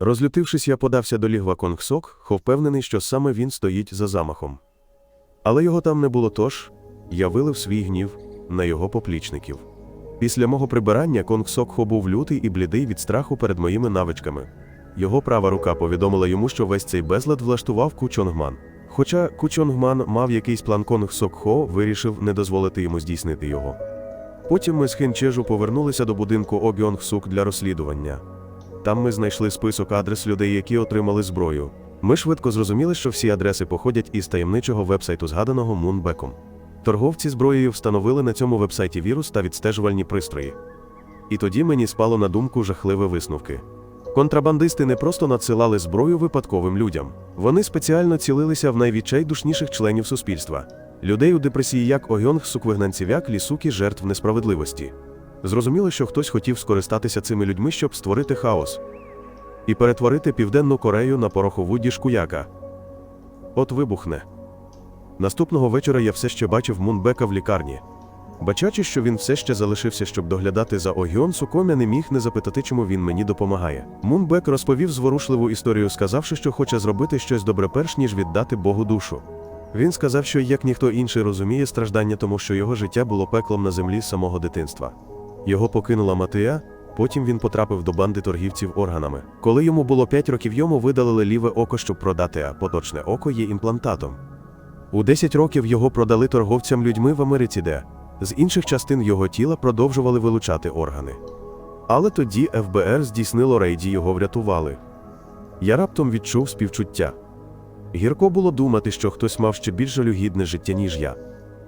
Розлютившись, я подався до лігва Конгсок, впевнений, що саме він стоїть за замахом. Але його там не було тож, я вилив свій гнів на його поплічників. Після мого прибирання Конг Сокхо був лютий і блідий від страху перед моїми навичками. Його права рука повідомила йому, що весь цей безлад влаштував Кучонгман. Хоча Кучонгман мав якийсь план Конг Сокхо, вирішив не дозволити йому здійснити його. Потім ми з Хенчежу повернулися до будинку Обіонг Сук для розслідування. Там ми знайшли список адрес людей, які отримали зброю. Ми швидко зрозуміли, що всі адреси походять із таємничого вебсайту, згаданого Мунбеком. Торговці зброєю встановили на цьому вебсайті вірус та відстежувальні пристрої. І тоді мені спало на думку жахливі висновки. Контрабандисти не просто надсилали зброю випадковим людям, вони спеціально цілилися в найвідчайдушніших членів суспільства людей у депресії, як Огьонг, суквигнанців'як, лісуки, жертв несправедливості. Зрозуміло, що хтось хотів скористатися цими людьми, щоб створити хаос і перетворити Південну Корею на порохову діжку яка. От вибухне. Наступного вечора я все ще бачив Мунбека в лікарні. Бачачи, що він все ще залишився, щоб доглядати за Огіон, Сукомя не міг не запитати, чому він мені допомагає. Мунбек розповів зворушливу історію, сказавши, що хоче зробити щось добре перш ніж віддати Богу душу. Він сказав, що як ніхто інший розуміє страждання, тому що його життя було пеклом на землі з самого дитинства. Його покинула Матея, потім він потрапив до банди торгівців органами. Коли йому було 5 років, йому видалили ліве око, щоб продати, а поточне око є імплантатом. У 10 років його продали торговцям людьми в Америці, де з інших частин його тіла продовжували вилучати органи. Але тоді ФБР здійснило рейді, його врятували. Я раптом відчув співчуття. Гірко було думати, що хтось мав ще більш жалюгідне життя, ніж я.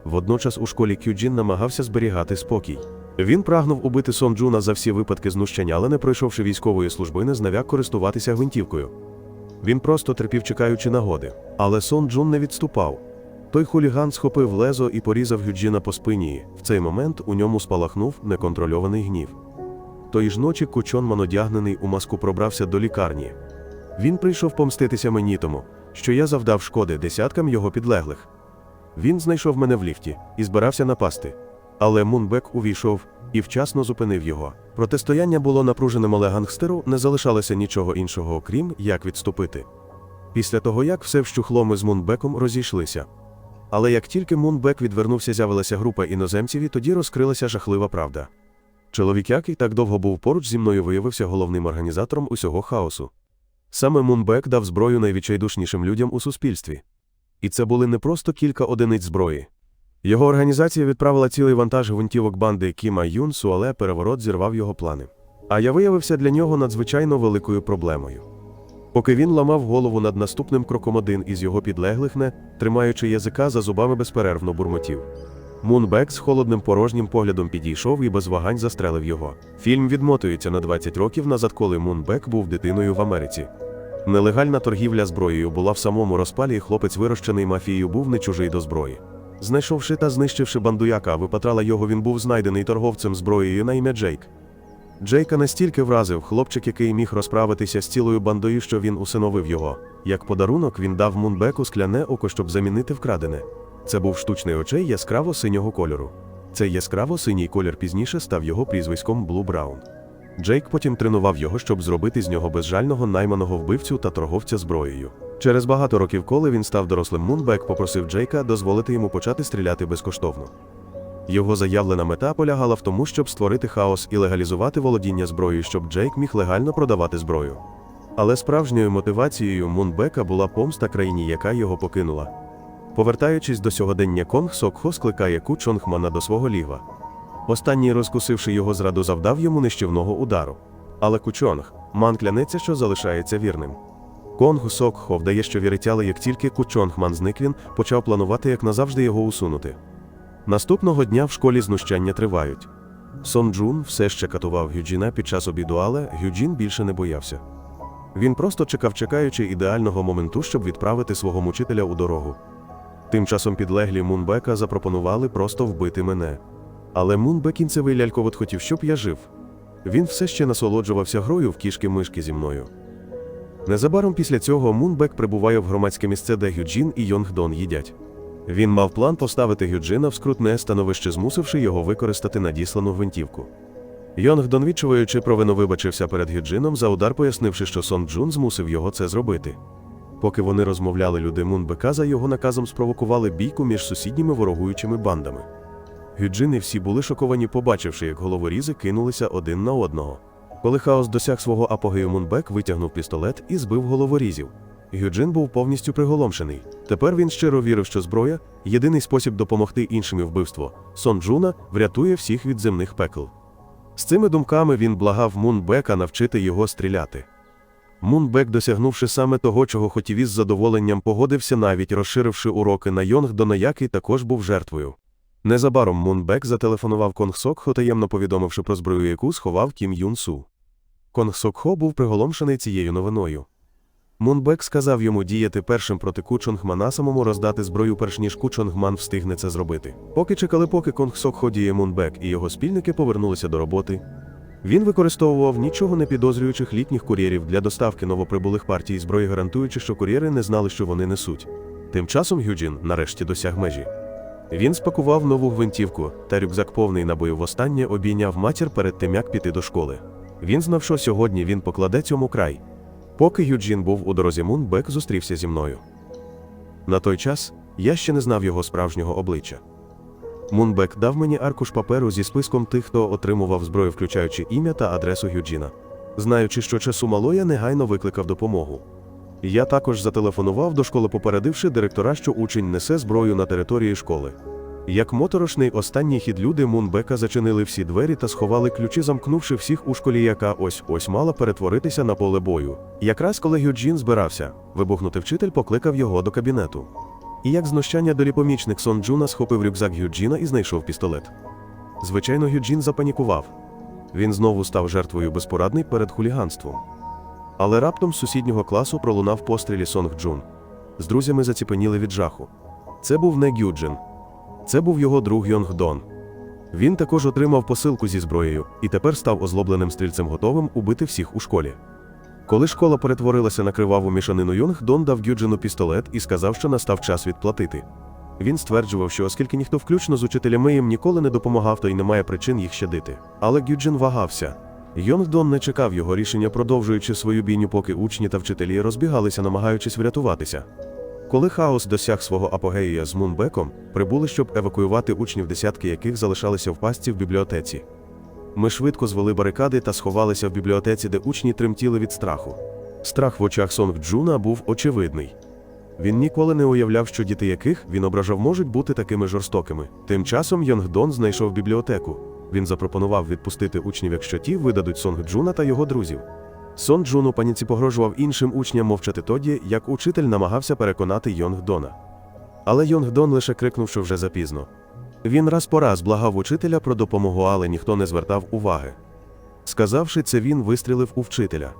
Водночас у школі Кюджін намагався зберігати спокій. Він прагнув убити Сон Джуна за всі випадки знущення, але не пройшовши військової служби, не знав, як користуватися гвинтівкою. Він просто терпів, чекаючи нагоди. Але Сон Джун не відступав. Той хуліган схопив лезо і порізав Гюджіна по спині. В цей момент у ньому спалахнув неконтрольований гнів. Тої ж ночі Кучонман, одягнений у маску, пробрався до лікарні. Він прийшов помститися мені тому, що я завдав шкоди десяткам його підлеглих. Він знайшов мене в ліфті і збирався напасти. Але Мунбек увійшов і вчасно зупинив його. Протистояння було напруженим, але гангстеру не залишалося нічого іншого, окрім як відступити. Після того, як все вщухло, ми з Мунбеком розійшлися. Але як тільки Мунбек відвернувся, з'явилася група іноземців, і тоді розкрилася жахлива правда. Чоловік, який так довго був поруч зі мною, виявився головним організатором усього хаосу. Саме Мунбек дав зброю найвідчайдушнішим людям у суспільстві. І це були не просто кілька одиниць зброї. Його організація відправила цілий вантаж гвинтівок банди Кіма Юнсу, але переворот зірвав його плани. А я виявився для нього надзвичайно великою проблемою. Поки він ламав голову над наступним кроком один із його підлеглих, не тримаючи язика за зубами безперервно бурмотів. Мунбек з холодним порожнім поглядом підійшов і без вагань застрелив його. Фільм відмотується на 20 років назад, коли Мунбек був дитиною в Америці. Нелегальна торгівля зброєю була в самому розпалі, і хлопець, вирощений мафією, був не чужий до зброї. Знайшовши та знищивши бандуяка, випатрала його, він був знайдений торговцем зброєю на ім'я Джейк. Джейка настільки вразив хлопчик, який міг розправитися з цілою бандою, що він усиновив його. Як подарунок він дав Мунбеку скляне око, щоб замінити вкрадене. Це був штучний очей яскраво синього кольору. Цей яскраво синій колір пізніше став його прізвиськом Блу Браун. Джейк потім тренував його, щоб зробити з нього безжального найманого вбивцю та торговця зброєю. Через багато років, коли він став дорослим, Мунбек попросив Джейка дозволити йому почати стріляти безкоштовно. Його заявлена мета полягала в тому, щоб створити хаос і легалізувати володіння зброєю, щоб Джейк міг легально продавати зброю. Але справжньою мотивацією Мунбека була помста країні, яка його покинула. Повертаючись до сьогодення, Конг Сокхо скликає Ку Чонгмана до свого лігва. Останній, розкусивши його зраду, завдав йому нищівного удару. Але Кучонг ман клянеться, що залишається вірним. Конгу Сокхо вдає, що вірить, але як тільки Кучонгман зник він, почав планувати, як назавжди його усунути. Наступного дня в школі знущання тривають. Сон Джун все ще катував Гюджіна під час обіду, але Гюджін більше не боявся. Він просто чекав, чекаючи ідеального моменту, щоб відправити свого мучителя у дорогу. Тим часом підлеглі Мунбека запропонували просто вбити мене. Але Мунбек кінцевий ляльковод хотів, щоб я жив. Він все ще насолоджувався грою в кішки-мишки зі мною. Незабаром після цього Мунбек прибуває в громадське місце, де Гюджін і Йонгдон їдять. Він мав план поставити Гюджина в скрутне становище, змусивши його використати надіслану гвинтівку. Йонг Дон, відчуваючи провину, вибачився перед Гюджином за удар, пояснивши, що Сон Джун змусив його це зробити. Поки вони розмовляли, люди Мунбека за його наказом спровокували бійку між сусідніми ворогуючими бандами. Гюджин і всі були шоковані, побачивши, як головорізи кинулися один на одного. Коли хаос досяг свого апогею Мунбек витягнув пістолет і збив головорізів. Гюджин був повністю приголомшений. Тепер він щиро вірив, що зброя єдиний спосіб допомогти іншим і вбивство. Сон Джуна врятує всіх від земних пекл. З цими думками він благав Мунбека навчити його стріляти. Мунбек, досягнувши саме того, чого хотів із задоволенням, погодився навіть розширивши уроки на Йонг Дона, який також був жертвою. Незабаром Мунбек зателефонував Конг Сокхо, таємно повідомивши про зброю, яку сховав Кім Юн Су. Конг Сокхо був приголомшений цією новиною. Мунбек сказав йому діяти першим проти Ку Чонгмана самому роздати зброю, перш ніж Ку Чонгман встигне це зробити. Поки чекали, поки Конг Сокхо діє Мунбек і його спільники повернулися до роботи. Він використовував нічого не підозрюючих літніх кур'єрів для доставки новоприбулих партій зброї, гарантуючи, що кур'єри не знали, що вони несуть. Тим часом Гюджін нарешті досяг межі. Він спакував нову гвинтівку та рюкзак повний набоїв востаннє обійняв матір перед тим, як піти до школи. Він знав, що сьогодні він покладе цьому край. Поки Юджін був у дорозі Мун, Бек зустрівся зі мною. На той час я ще не знав його справжнього обличчя. Мунбек дав мені аркуш паперу зі списком тих, хто отримував зброю, включаючи ім'я та адресу Гюджіна. Знаючи, що часу мало, я негайно викликав допомогу. Я також зателефонував до школи, попередивши директора, що учень несе зброю на території школи. Як моторошний останній хід люди Мунбека зачинили всі двері та сховали ключі, замкнувши всіх у школі, яка ось ось мала перетворитися на поле бою. Якраз коли Гюджін збирався, вибухнути вчитель покликав його до кабінету. І як знущання долі помічник Сон Джуна схопив рюкзак Гюджіна і знайшов пістолет. Звичайно, Гюджін запанікував. Він знову став жертвою безпорадний перед хуліганством. Але раптом з сусіднього класу пролунав пострілі Сонг Джун. З друзями заціпеніли від жаху. Це був не Гюджин. Це був його друг Йонг Дон. Він також отримав посилку зі зброєю і тепер став озлобленим стрільцем готовим убити всіх у школі. Коли школа перетворилася на криваву мішанину Йонг, Дон дав Гюджину пістолет і сказав, що настав час відплатити. Він стверджував, що оскільки ніхто включно з учителями їм ніколи не допомагав, то й немає причин їх щадити. Але Гюджин вагався. Йонг Дон не чекав його рішення, продовжуючи свою бійню, поки учні та вчителі розбігалися, намагаючись врятуватися. Коли хаос досяг свого апогея з Мунбеком, прибули, щоб евакуювати учнів, десятки яких залишалися в пастці в бібліотеці. Ми швидко звели барикади та сховалися в бібліотеці, де учні тремтіли від страху. Страх в очах Сонг Джуна був очевидний. Він ніколи не уявляв, що діти яких він ображав можуть бути такими жорстокими. Тим часом Йонг Дон знайшов бібліотеку. Він запропонував відпустити учнів, якщо ті видадуть Сонг Джуна та його друзів. Сон Джун у паніці погрожував іншим учням мовчати тоді, як учитель намагався переконати Йонг Дона. Але Йонг Дон лише крикнув, що вже запізно. Він раз по раз благав учителя про допомогу, але ніхто не звертав уваги. Сказавши це, він вистрілив у вчителя.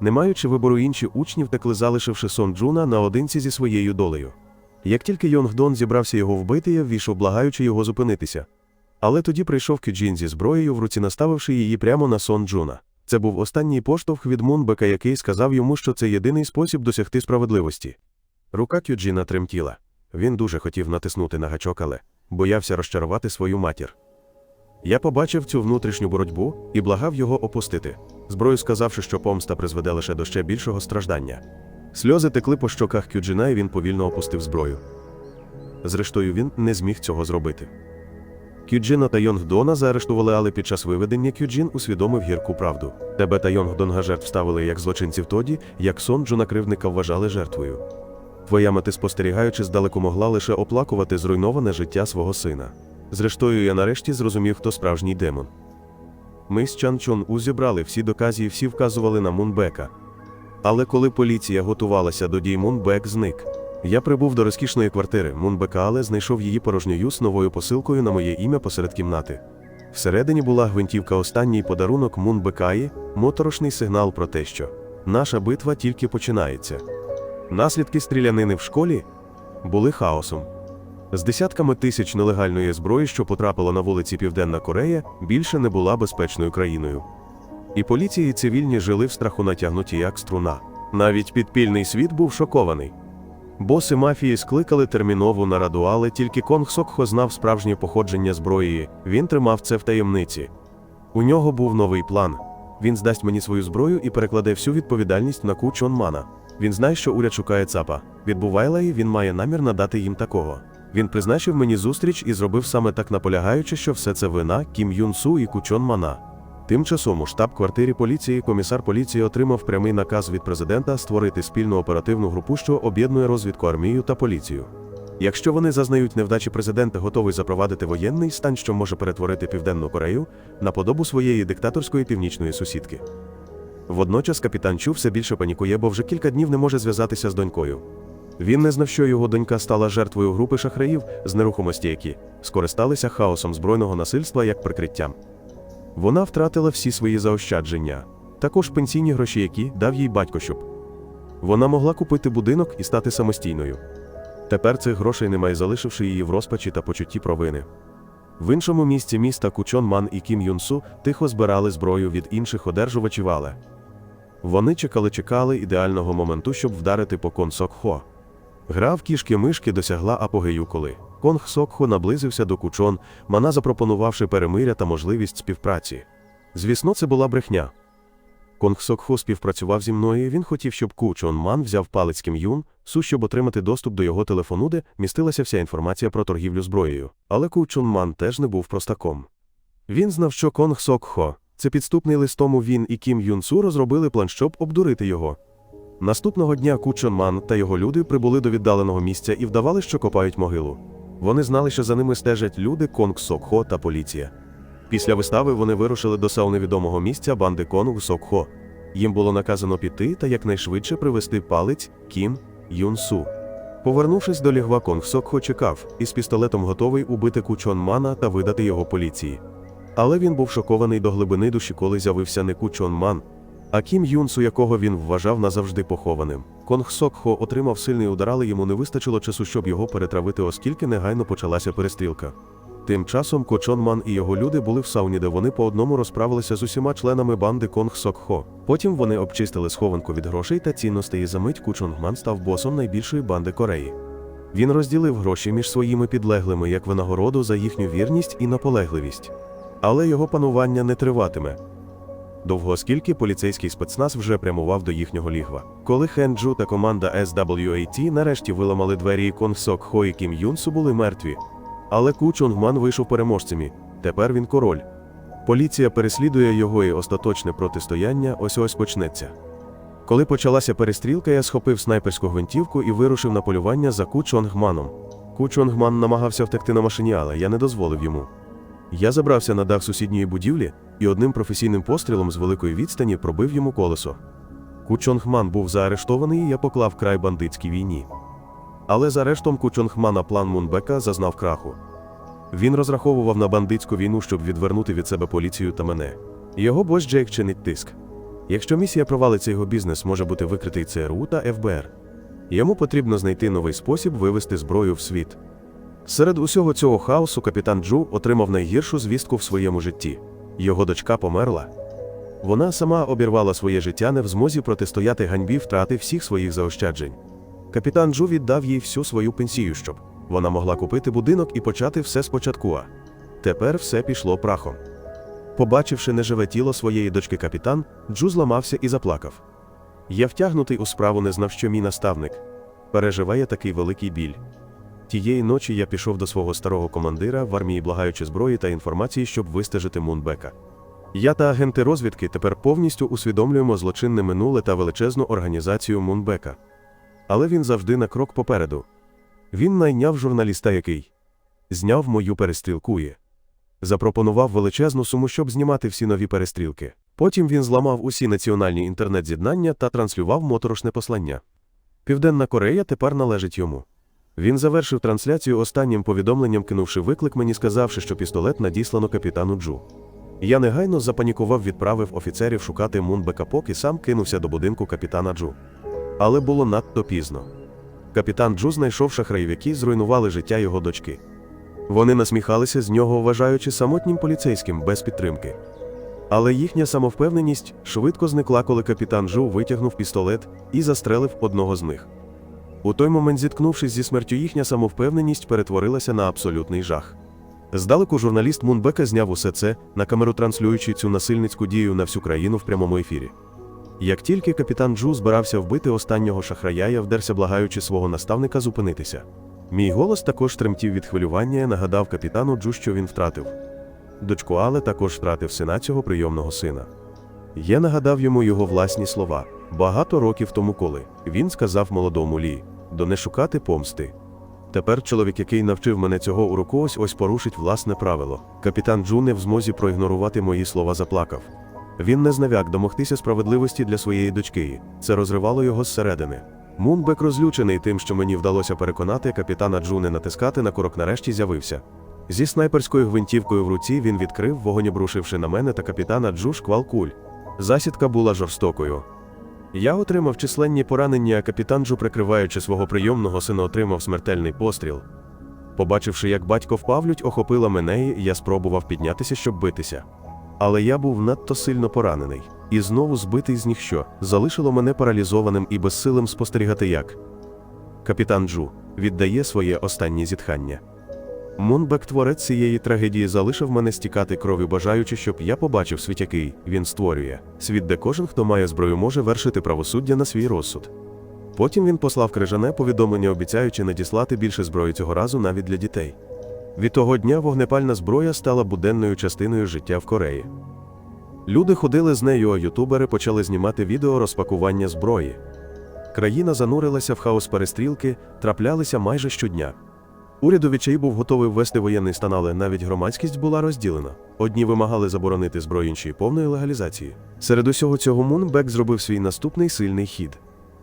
Не маючи вибору, інші учні втекли, залишивши Сон Джуна наодинці зі своєю долею. Як тільки Йонг Дон зібрався його вбити, я ввійшов, благаючи його зупинитися. Але тоді прийшов Кюджін зі зброєю в руці, наставивши її прямо на Сон Джуна. Це був останній поштовх від Мунбека, який сказав йому, що це єдиний спосіб досягти справедливості. Рука Кюджіна тремтіла. Він дуже хотів натиснути на гачок, але боявся розчарувати свою матір. Я побачив цю внутрішню боротьбу і благав його опустити, зброю сказавши, що помста призведе лише до ще більшого страждання. Сльози текли по щоках Кюджина, і він повільно опустив зброю. Зрештою, він не зміг цього зробити. Кюджина та Йонгдона заарештували, але під час виведення Кюджін усвідомив гірку правду. Тебе та Йонгдонга жертв ставили як злочинців тоді, як сон Джуна кривдника вважали жертвою. Твоя мати, спостерігаючи, здалеку могла лише оплакувати зруйноване життя свого сина. Зрештою, я нарешті зрозумів, хто справжній демон. Ми з Чан Чон У зібрали всі докази і всі вказували на Мунбека. Але коли поліція готувалася до дій, Мунбек зник. Я прибув до розкішної квартири Мунбека, але знайшов її порожньою з новою посилкою на моє ім'я посеред кімнати. Всередині була гвинтівка останній подарунок Мунбекаї, моторошний сигнал про те, що наша битва тільки починається. Наслідки стрілянини в школі були хаосом. З десятками тисяч нелегальної зброї, що потрапило на вулиці Південна Корея, більше не була безпечною країною. І поліція і цивільні жили в страху натягнуті як струна. Навіть підпільний світ був шокований. Боси мафії скликали термінову нараду, але тільки Конг Сокхо знав справжнє походження зброї, він тримав це в таємниці. У нього був новий план. Він здасть мені свою зброю і перекладе всю відповідальність на Ку Чон Мана. Він знає, що уряд шукає ЦАПа. Від Бувайлаї він має намір надати їм такого. Він призначив мені зустріч і зробив саме так наполягаючи, що все це вина Кім Юн Су і Кучон Мана. Тим часом у штаб-квартирі поліції комісар поліції отримав прямий наказ від президента створити спільну оперативну групу, що об'єднує розвідку армію та поліцію. Якщо вони зазнають невдачі президента, готовий запровадити воєнний стан, що може перетворити Південну Корею на подобу своєї диктаторської північної сусідки. Водночас капітан Чу все більше панікує, бо вже кілька днів не може зв'язатися з донькою. Він не знав, що його донька стала жертвою групи шахраїв з нерухомості, які скористалися хаосом збройного насильства як прикриттям. Вона втратила всі свої заощадження, також пенсійні гроші, які дав їй батько, щоб вона могла купити будинок і стати самостійною. Тепер цих грошей немає, залишивши її в розпачі та почутті провини. В іншому місці міста Кучон Ман і Кім Юн Су тихо збирали зброю від інших одержувачів, але вони чекали-чекали ідеального моменту, щоб вдарити по Кон Сок Хо. Гра в кішки-мишки досягла апогею, коли Конг Сокхо наблизився до Кучон, Мана запропонувавши перемиря та можливість співпраці. Звісно, це була брехня. Конг Сокхо співпрацював зі мною, і він хотів, щоб Кучон Ман взяв палець Кім Юн, Су, щоб отримати доступ до його телефону, де містилася вся інформація про торгівлю зброєю. Але Кучон Ман теж не був простаком. Він знав, що Конг Сокхо це підступний лист тому він і Кім Юн Су розробили план, щоб обдурити його. Наступного дня Кучон Ман та його люди прибули до віддаленого місця і вдавали, що копають могилу. Вони знали, що за ними стежать люди Конг Сокхо та поліція. Після вистави вони вирушили до сау невідомого місця банди Конг Сокхо. Їм було наказано піти та якнайшвидше привезти палець Кім Юн Су. Повернувшись до лігва, Конг Сокхо чекав, із пістолетом готовий убити Кучон Мана та видати його поліції. Але він був шокований до глибини душі, коли з'явився не Кучон Ман, а Кім Юнсу, якого він вважав назавжди похованим. Конг Сокхо отримав сильний удар, але йому не вистачило часу, щоб його перетравити, оскільки негайно почалася перестрілка. Тим часом Кочон Ман і його люди були в сауні, де вони по одному розправилися з усіма членами банди Конг Сокхо. Потім вони обчистили схованку від грошей та цінностей і за мить Кучонг Ман став босом найбільшої банди Кореї. Він розділив гроші між своїми підлеглими як винагороду за їхню вірність і наполегливість. Але його панування не триватиме. Довго оскільки поліцейський спецназ вже прямував до їхнього лігва. Коли Хенджу та команда SWAT нарешті виламали двері і Конг Сок Хо і Кім Юнсу були мертві. Але Ку Чонгман вийшов переможцями. Тепер він король. Поліція переслідує його і остаточне протистояння ось ось почнеться. Коли почалася перестрілка, я схопив снайперську гвинтівку і вирушив на полювання за Ку Чонгманом. Ку Чонгман намагався втекти на машині, але я не дозволив йому. Я забрався на дах сусідньої будівлі і одним професійним пострілом з великої відстані пробив йому колесо. Кучонгман був заарештований, і я поклав край бандитській війні. Але за арештом Кучонгмана план Мунбека зазнав краху. Він розраховував на бандитську війну, щоб відвернути від себе поліцію та мене. Його бос Джейк чинить тиск. Якщо місія провалиться, його бізнес може бути викритий ЦРУ та ФБР. Йому потрібно знайти новий спосіб вивести зброю в світ. Серед усього цього хаосу капітан Джу отримав найгіршу звістку в своєму житті. Його дочка померла. Вона сама обірвала своє життя не в змозі протистояти ганьбі втрати всіх своїх заощаджень. Капітан Джу віддав їй всю свою пенсію, щоб вона могла купити будинок і почати все спочатку. А тепер все пішло прахом. Побачивши неживе тіло своєї дочки капітан, Джу зламався і заплакав. Я втягнутий у справу не знав, що мій наставник переживає такий великий біль. Тієї ночі я пішов до свого старого командира в армії, благаючи зброї та інформації, щоб вистежити Мунбека. Я та агенти розвідки тепер повністю усвідомлюємо злочинне минуле та величезну організацію Мунбека. Але він завжди на крок попереду. Він найняв журналіста, який зняв мою перестрілкує. Запропонував величезну суму, щоб знімати всі нові перестрілки. Потім він зламав усі національні інтернет-з'єднання та транслював моторошне послання. Південна Корея тепер належить йому. Він завершив трансляцію останнім повідомленням, кинувши виклик мені, сказавши, що пістолет надіслано капітану Джу. Я негайно запанікував, відправив офіцерів шукати Мунбека Пок і сам кинувся до будинку капітана Джу. Але було надто пізно. Капітан Джу знайшов шахраїв, які зруйнували життя його дочки. Вони насміхалися з нього, вважаючи самотнім поліцейським без підтримки. Але їхня самовпевненість швидко зникла, коли капітан Джу витягнув пістолет і застрелив одного з них. У той момент, зіткнувшись зі смертю, їхня самовпевненість перетворилася на абсолютний жах. Здалеку журналіст Мунбека зняв усе це на камеру, транслюючи цю насильницьку дію на всю країну в прямому ефірі. Як тільки капітан Джу збирався вбити останнього шахрая, я вдерся, благаючи свого наставника зупинитися. Мій голос також тремтів від хвилювання і нагадав капітану Джу, що він втратив. Дочку Але також втратив сина цього прийомного сина. Я нагадав йому його власні слова багато років тому, коли він сказав молодому Лі до не шукати помсти. Тепер чоловік, який навчив мене цього уроку, ось ось порушить власне правило. Капітан Джу не в змозі проігнорувати мої слова заплакав. Він не знав, як домогтися справедливості для своєї дочки. Це розривало його зсередини. Мунбек, розлючений тим, що мені вдалося переконати капітана Джу не натискати на курок, нарешті з'явився. Зі снайперською гвинтівкою в руці він відкрив, вогонь обрушивши на мене та капітана Джу шквал куль. Засідка була жорстокою. Я отримав численні поранення, а капітан Джу, прикриваючи свого прийомного сина, отримав смертельний постріл. Побачивши, як батько впав, лють охопила мене, і я спробував піднятися, щоб битися. Але я був надто сильно поранений, і знову збитий з ніщо, залишило мене паралізованим і безсилим спостерігати як. Капітан Джу віддає своє останнє зітхання. Мунбек, творець цієї трагедії, залишив мене стікати кров'ю, бажаючи, щоб я побачив світ, який він створює, світ, де кожен, хто має зброю, може вершити правосуддя на свій розсуд. Потім він послав крижане повідомлення, обіцяючи надіслати більше зброї цього разу навіть для дітей. Від того дня вогнепальна зброя стала буденною частиною життя в Кореї. Люди ходили з нею, а ютубери почали знімати відео розпакування зброї. Країна занурилася в хаос перестрілки, траплялися майже щодня. Уряд у був готовий ввести воєнний стан, але навіть громадськість була розділена. Одні вимагали заборонити зброю, інші повної легалізації. Серед усього цього Мунбек зробив свій наступний сильний хід.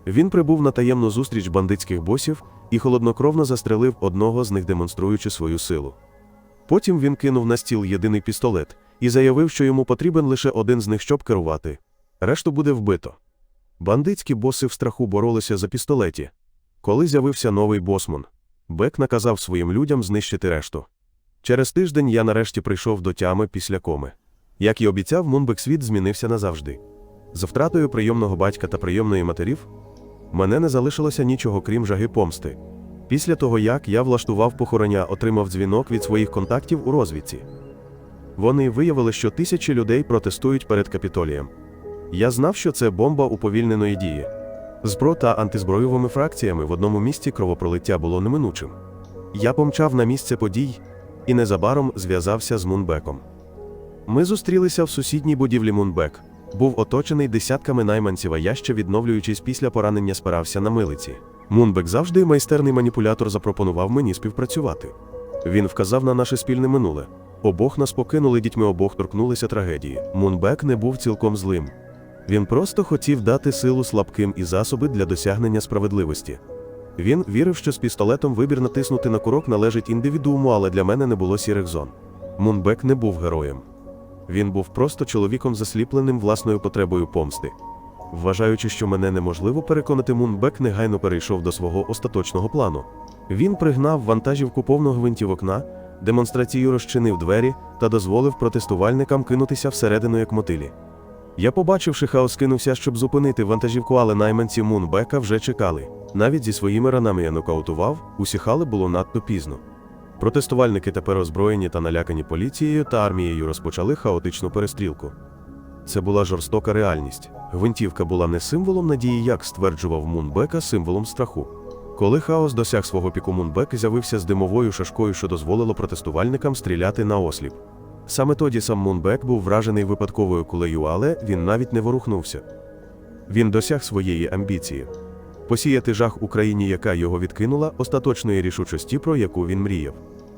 Він прибув на таємну зустріч бандитських босів і холоднокровно застрелив одного з них, демонструючи свою силу. Потім він кинув на стіл єдиний пістолет і заявив, що йому потрібен лише один з них, щоб керувати. Решту буде вбито. Бандитські боси в страху боролися за пістолеті. Коли з'явився новий босман, Бек наказав своїм людям знищити решту. Через тиждень я нарешті прийшов до тями після коми. Як і обіцяв, Мунбек світ змінився назавжди. За втратою прийомного батька та прийомної матерів мене не залишилося нічого крім жаги помсти. Після того, як я влаштував похорона, отримав дзвінок від своїх контактів у розвідці. Вони виявили, що тисячі людей протестують перед капітолієм. Я знав, що це бомба уповільненої дії. З ПРО та антизброєвими фракціями в одному місці кровопролиття було неминучим. Я помчав на місце подій і незабаром зв'язався з Мунбеком. Ми зустрілися в сусідній будівлі Мунбек. Був оточений десятками найманців, а я ще відновлюючись після поранення, спирався на милиці. Мунбек завжди майстерний маніпулятор запропонував мені співпрацювати. Він вказав на наше спільне минуле. Обох нас покинули дітьми, обох торкнулися трагедії. Мунбек не був цілком злим. Він просто хотів дати силу слабким і засоби для досягнення справедливості. Він вірив, що з пістолетом вибір натиснути на курок належить індивідууму, але для мене не було сірих зон. Мунбек не був героєм. Він був просто чоловіком, засліпленим власною потребою помсти. Вважаючи, що мене неможливо переконати, Мунбек негайно перейшов до свого остаточного плану. Він пригнав вантажівку повного гвинтів окна, демонстрацію розчинив двері та дозволив протестувальникам кинутися всередину як мотилі. Я, побачивши хаос, кинувся, щоб зупинити вантажівку, але найманці Мунбека вже чекали. Навіть зі своїми ранами я нокаутував, усіхали було надто пізно. Протестувальники тепер озброєні та налякані поліцією та армією розпочали хаотичну перестрілку. Це була жорстока реальність. Гвинтівка була не символом надії, як стверджував Мунбека, символом страху. Коли хаос досяг свого піку, Мунбек з'явився з димовою шашкою, що дозволило протестувальникам стріляти на осліп. Саме тоді сам Мунбек був вражений випадковою кулею, але він навіть не ворухнувся. Він досяг своєї амбіції посіяти жах Україні, яка його відкинула, остаточної рішучості, про яку він мріяв.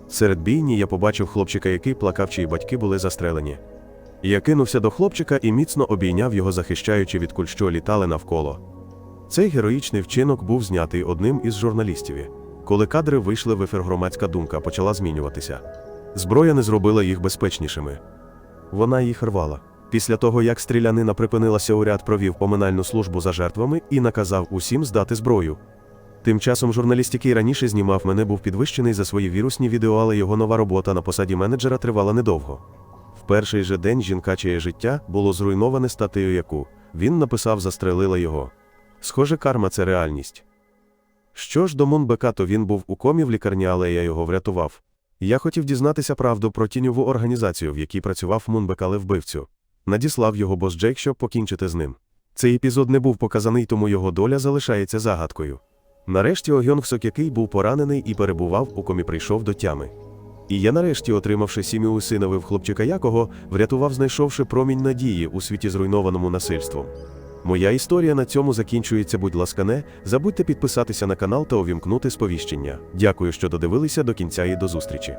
Серед бійні я побачив хлопчика, який плакав, чиї батьки були застрелені. Я кинувся до хлопчика і міцно обійняв його, захищаючи від куль, що літали навколо. Цей героїчний вчинок був знятий одним із журналістів. Коли кадри вийшли в ефір, громадська думка почала змінюватися. Зброя не зробила їх безпечнішими. Вона їх рвала. Після того, як стрілянина припинилася, уряд провів поминальну службу за жертвами і наказав усім здати зброю. Тим часом журналіст, який раніше знімав мене, був підвищений за свої вірусні відео, але його нова робота на посаді менеджера тривала недовго. В перший же день жінкаче життя було зруйноване статтею, яку він написав, застрелила його. Схоже, карма це реальність. Що ж до Мунбека, то він був у комі в лікарні, але я його врятував. Я хотів дізнатися правду про тіньову організацію, в якій працював Мунбекале вбивцю. Надіслав його бос Джейк, щоб покінчити з ним. Цей епізод не був показаний, тому його доля залишається загадкою. Нарешті Огьонгсок, який був поранений і перебував у комі, прийшов до тями. І я нарешті, отримавши сім'ю усиновив хлопчика якого, врятував, знайшовши промінь надії у світі зруйнованому насильством. Моя історія на цьому закінчується, будь ласка, не забудьте підписатися на канал та увімкнути сповіщення. Дякую, що додивилися до кінця і до зустрічі.